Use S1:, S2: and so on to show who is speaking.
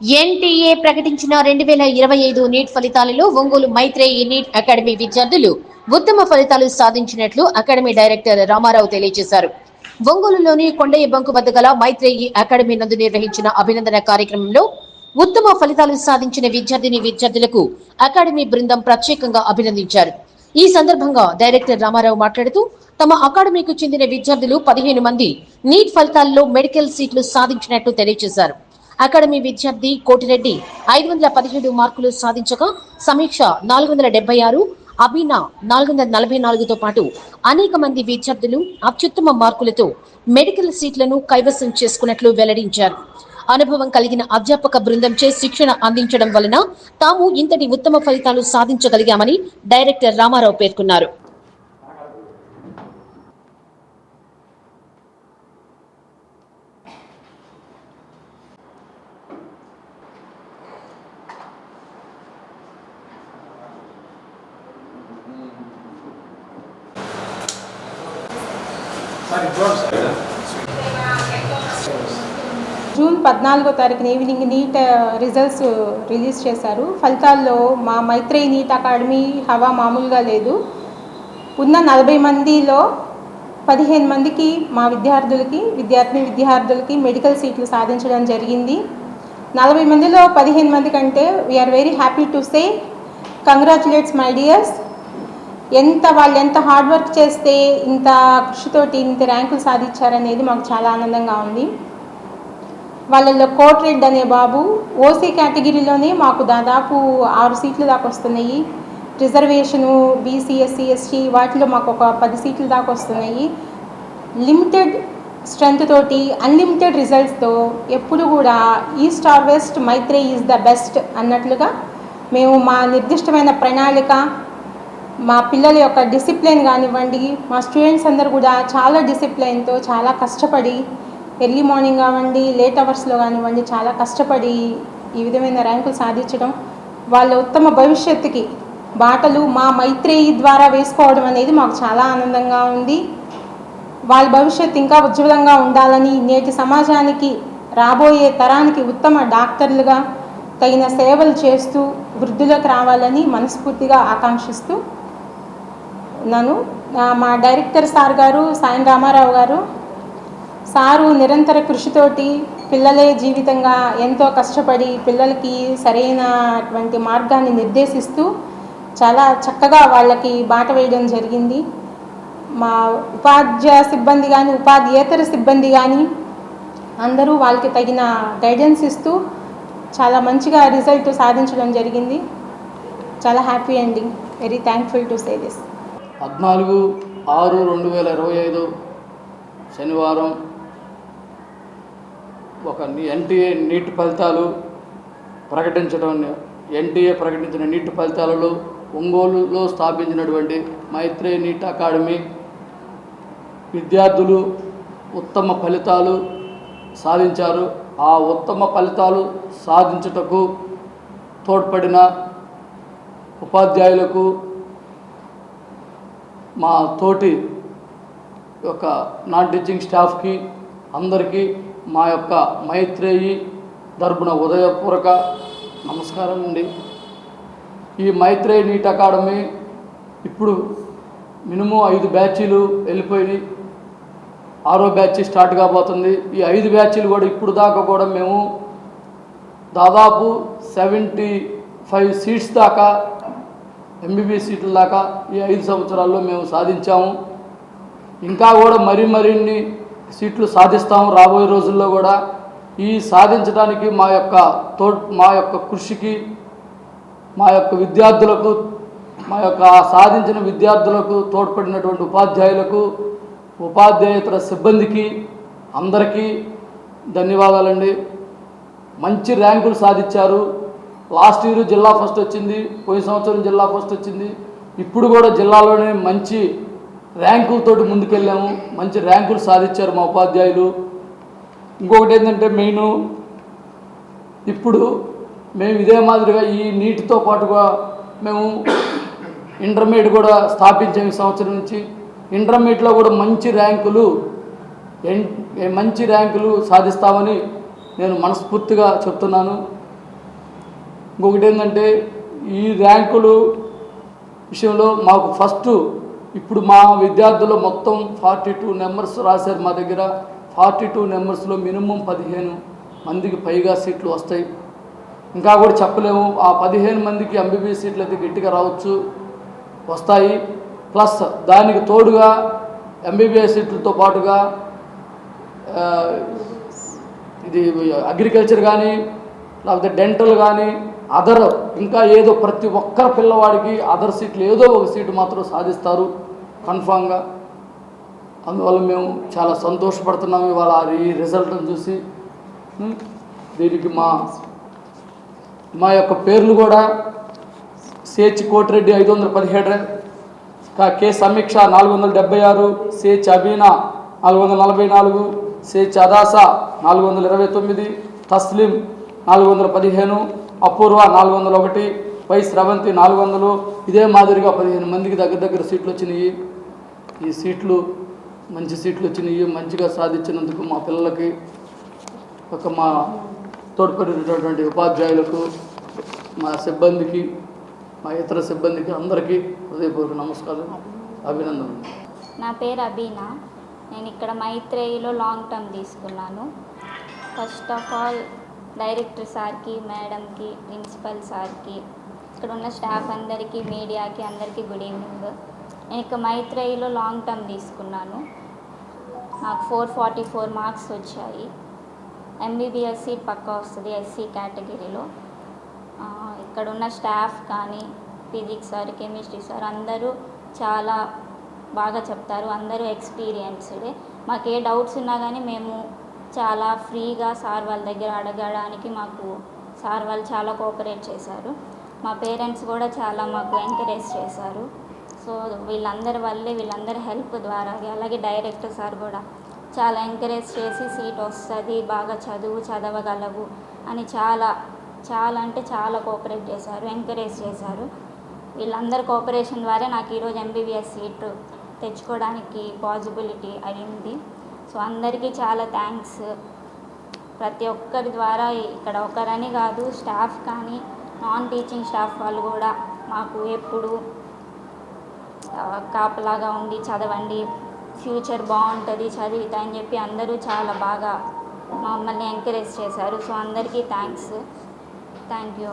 S1: NTA ప్రకటించిన రెండు వేల ఇరవై ఐదు నీట్ ఫలితాలలో ఒంగోలు మైత్రేయి నీట్ అకాడమీ విద్యార్థులు ఉత్తమ ఫలితాలు సాధించినట్లు అకాడమీ డైరెక్టర్ రామారావు తెలియజేశారు. ఒంగోలులోని కొండయ్య బంకు వద్ద గల మైత్రేయి అకాడమీ నందు నిర్వహించిన అభినందన కార్యక్రమంలో ఉత్తమ ఫలితాలు సాధించిన విద్యార్థిని విద్యార్థులకు అకాడమీ బృందం ప్రత్యేకంగా అభినందించారు. ఈ సందర్భంగా డైరెక్టర్ రామారావు మాట్లాడుతూ తమ అకాడమీకు చెందిన విద్యార్థులు పదిహేను మంది నీట్ ఫలితాల్లో మెడికల్ సీట్లు సాధించినట్లు తెలియజేశారు. అకాడమీ విద్యార్థి కోటిరెడ్డి ఐదు వందల పదిహేడు మార్కులు సాధించగా సమీక్ష నాలుగు వందల డెబ్బై ఆరు అబీనా నాలుగు వందల నలభై నాలుగుతో పాటు అనేక మంది విద్యార్థులు అత్యుత్తమ మార్కులతో మెడికల్ సీట్లను కైవసం చేసుకున్నట్లు వెల్లడించారు. అనుభవం కలిగిన అధ్యాపక బృందంచే శిక్షణ అందించడం వలన తాము ఇంతటి ఉత్తమ ఫలితాలు సాధించగలిగామని డైరెక్టర్ రామారావు పేర్కొన్నారు.
S2: జూన్ పద్నాలుగో తారీఖున ఈవినింగ్ నీట్ రిజల్ట్స్ రిలీజ్ చేశారు. ఫలితాల్లో మా మైత్రేయి నీట్ అకాడమీ హవా మామూలుగా లేదు. ఉన్న నలభై మందిలో పదిహేను మందికి మా విద్యార్థులకి విద్యార్థిని విద్యార్థులకి మెడికల్ సీట్లు సాధించడం జరిగింది. నలభై మందిలో పదిహేను మంది కంటే we are very happy to say congratulates my dears ఎంత వాళ్ళు ఎంత హార్డ్ వర్క్ చేస్తే ఇంత కృషితోటి ఇంత ర్యాంకులు సాధించారనేది మాకు చాలా ఆనందంగా ఉంది. వాళ్ళల్లో కోట్రెడ్ అనే బాబు ఓసీ కేటగిరీలోనే మాకు దాదాపు ఆరు సీట్లు దాకా వస్తున్నాయి. రిజర్వేషను బీసీఎస్సీ ఎస్టీ వాటిలో మాకు ఒక పది సీట్లు దాకా వస్తున్నాయి. లిమిటెడ్ స్ట్రెంత్ తోటి అన్లిమిటెడ్ రిజల్ట్స్తో ఎప్పుడు కూడా east or west Maitreyi is the best అన్నట్లుగా మేము మా నిర్దిష్టమైన ప్రణాళిక మా పిల్లల యొక్క డిసిప్లిన్ కానివ్వండి మా స్టూడెంట్స్ అందరు కూడా చాలా డిసిప్లిన్తో చాలా కష్టపడి ఎర్లీ మార్నింగ్ కావండి లేట్ అవర్స్లో కానివ్వండి చాలా కష్టపడి ఈ విధమైన ర్యాంకులు సాధించడం వాళ్ళ ఉత్తమ భవిష్యత్తుకి బాటలు మా మైత్రేయి ద్వారా వేసుకోవడం అనేది మాకు చాలా ఆనందంగా ఉంది. వాళ్ళ భవిష్యత్తు ఇంకా ఉజ్వలంగా ఉండాలని నేటి సమాజానికి రాబోయే తరానికి ఉత్తమ డాక్టర్లుగా తగిన సేవలు చేస్తూ వృద్ధులకు రావాలని మనస్ఫూర్తిగా ఆకాంక్షిస్తూ నన్ను మా డైరెక్టర్ సార్ గారు సాయం రామారావు గారు సారు నిరంతర కృషితోటి పిల్లలే జీవితంగా ఎంతో కష్టపడి పిల్లలకి సరైనటువంటి మార్గాన్ని నిర్దేశిస్తూ చాలా చక్కగా వాళ్ళకి బాట వేయడం జరిగింది. మా ఉపాధ్యాయ సిబ్బంది కానీ ఉపాధ్యేతర సిబ్బంది కానీ అందరూ వాళ్ళకి తగిన గైడెన్స్ ఇస్తూ చాలా మంచిగా రిజల్ట్ సాధించడం జరిగింది. చాలా హ్యాపీ అండి very thankful to say this.
S3: పద్నాలుగు ఆరు రెండు వేల ఇరవై ఐదు శనివారం ఒక ఎన్టీఏ నీట్ ఫలితాలు ప్రకటించడం ఎన్టీఏ ప్రకటించిన నీట్ ఫలితాలలో ఒంగోలులో స్థాపించినటువంటి మైత్రే నీట్ అకాడమీ విద్యార్థులు ఉత్తమ ఫలితాలు సాధించారు. ఆ ఉత్తమ ఫలితాలు సాధించుటకు తోడ్పడిన ఉపాధ్యాయులకు మా తోటి యొక్క నాన్ టీచింగ్ స్టాఫ్కి అందరికీ మా యొక్క మైత్రేయి తరపున ఉదయపూర్వక నమస్కారం అండి. ఈ మైత్రేయి నీట్ అకాడమీ ఇప్పుడు మినిమం ఐదు బ్యాచీలు వెళ్ళిపోయినాయి. ఆరో బ్యాచ్ స్టార్ట్ కాబోతుంది. ఈ ఐదు బ్యాచీలు కూడా ఇప్పుడు దాకా కూడా మేము దాదాపు సెవెంటీ ఫైవ్ సీట్స్ దాకా ఎంబీబీ సీట్ల దాకా ఈ ఐదు సంవత్సరాల్లో మేము సాధించాము. ఇంకా కూడా మరి మరిన్ని సీట్లు సాధిస్తాము రాబోయే రోజుల్లో కూడా. ఈ సాధించడానికి మా యొక్క తో మా యొక్క కృషికి మా యొక్క విద్యార్థులకు మా యొక్క సాధించిన విద్యార్థులకు తోడ్పడినటువంటి ఉపాధ్యాయులకు ఉపాధ్యాయేతర సిబ్బందికి అందరికీ ధన్యవాదాలండి. మంచి ర్యాంకులు సాధించారు. లాస్ట్ ఇయర్ జిల్లా ఫస్ట్ వచ్చింది పోయిన సంవత్సరం జిల్లా ఫస్ట్ వచ్చింది. ఇప్పుడు కూడా జిల్లాలోనే మంచి ర్యాంకులతోటి ముందుకెళ్ళాము. మంచి ర్యాంకులు సాధించారు మా ఉపాధ్యాయులు. ఇంకొకటి ఏంటంటే మెయిన్ ఇప్పుడు మేము ఇదే మాదిరిగా ఈ నీటితో పాటుగా మేము ఇంటర్మీడియట్ కూడా స్థాపించాము ఈ సంవత్సరం నుంచి. ఇంటర్మీడియట్లో కూడా మంచి ర్యాంకులు ఎన్ మంచి ర్యాంకులు సాధిస్తామని నేను మనస్ఫూర్తిగా చెప్తున్నాను. ఇంకొకటి ఏంటంటే ఈ ర్యాంకులు విషయంలో మాకు ఫస్ట్ ఇప్పుడు మా విద్యార్థులు మొత్తం ఫార్టీ టూ నెంబర్స్ రాశారు మా దగ్గర. ఫార్టీ టూ నెంబర్స్లో మినిమం పదిహేను మందికి పైగా సీట్లు వస్తాయి. ఇంకా కూడా చెప్పలేము. ఆ పదిహేను మందికి ఎంబీబీఎస్ సీట్లు అయితే గట్టిగా రావచ్చు వస్తాయి. ప్లస్ దానికి తోడుగా ఎంబీబీఎస్ సీట్లతో పాటుగా ఇది అగ్రికల్చర్ కానీ లేకపోతే డెంటల్ కానీ అదర్ ఇంకా ఏదో ప్రతి ఒక్కర పిల్లవాడికి అదర్ సీట్లు ఏదో ఒక సీటు మాత్రం సాధిస్తారు. కన్ఫామ్గా. అందువల్ల మేము చాలా సంతోషపడుతున్నాము ఇవాళ ఈ రిజల్ట్ని చూసి. దీనికి మా మా యొక్క పేర్లు కూడా సిహెచ్ కోటిరెడ్డి ఐదు వందల పదిహేడు కా- సమీక్ష నాలుగు వందల డెబ్బై ఆరు సిహెచ్ అబీనా నాలుగు వందల నలభై నాలుగు సిహెచ్ అదాస నాలుగు వందల ఇరవై తొమ్మిది తస్లిం నాలుగు వందల పదిహేను అపూర్వ నాలుగు వందల ఒకటి వై స్రవంతి నాలుగు వందలు ఇదే మాదిరిగా పదిహేను మందికి దగ్గర దగ్గర సీట్లు వచ్చినాయి ఈ సీట్లు మంచి సీట్లు వచ్చినాయి మంచిగా సాధించినందుకు మా పిల్లలకి ఒక మా తోడ్పడినటువంటి ఉపాధ్యాయులకు మా సిబ్బందికి మా ఇతర సిబ్బందికి అందరికీ హృదయపూర్వక నమస్కారం అభినందనలు.
S4: నా పేరు అబీనా. నేను ఇక్కడ మైత్రేయిలో లాంగ్ టర్మ్ తీసుకున్నాను. ఫస్ట్ ఆఫ్ ఆల్ డైరెక్టర్ సార్కి మేడంకి ప్రిన్సిపల్ సార్కి ఇక్కడ ఉన్న స్టాఫ్ అందరికీ మీడియాకి అందరికీ గుడ్ ఈవినింగ్. నేను ఇక మైత్రేయిలో లాంగ్ టర్మ్ తీసుకున్నాను. నాకు ఫోర్ ఫార్టీ ఫోర్ మార్క్స్ వచ్చాయి. ఎంబీబీఎస్ సీట్ పక్కా వస్తుంది ఎస్సీ కేటగిరీలో. ఇక్కడ ఉన్న స్టాఫ్ కానీ ఫిజిక్స్ సార్ కెమిస్ట్రీ సార్ అందరూ చాలా బాగా చెప్తారు. అందరూ ఎక్స్పీరియన్స్డే. మాకు ఏ డౌట్స్ ఉన్నా కానీ మేము చాలా ఫ్రీగా సార్ వాళ్ళ దగ్గర అడగడానికి మాకు సార్ వాళ్ళు చాలా కోఆపరేట్ చేశారు. మా పేరెంట్స్ కూడా చాలా మాకు ఎంకరేజ్ చేశారు. సో వీళ్ళందరి వల్లే వీళ్ళందరి హెల్ప్ ద్వారా అలాగే డైరెక్టర్ సార్ కూడా చాలా ఎంకరేజ్ చేసి సీట్ వస్తుంది బాగా చదువు చదవగలవు అని చాలా చాలా అంటే చాలా కోఆపరేట్ చేశారు ఎంకరేజ్ చేశారు. వీళ్ళందరి కోఆపరేషన్ ద్వారా నాకు ఈరోజు ఎంబీబీఎస్ సీట్ తెచ్చుకోవడానికి పాసిబిలిటీ అయింది. సో అందరికీ చాలా థ్యాంక్స్ ప్రతి ఒక్కరి ద్వారా ఇక్కడ ఒకరని కాదు స్టాఫ్ కానీ నాన్ టీచింగ్ స్టాఫ్ వాళ్ళు కూడా మాకు ఎప్పుడు కాపలాగా ఉండి చదవండి ఫ్యూచర్ బాగుంటుంది చదివితే అని చెప్పి అందరూ చాలా బాగా మమ్మల్ని ఎంకరేజ్ చేశారు. సో అందరికీ థ్యాంక్స్ థ్యాంక్ యూ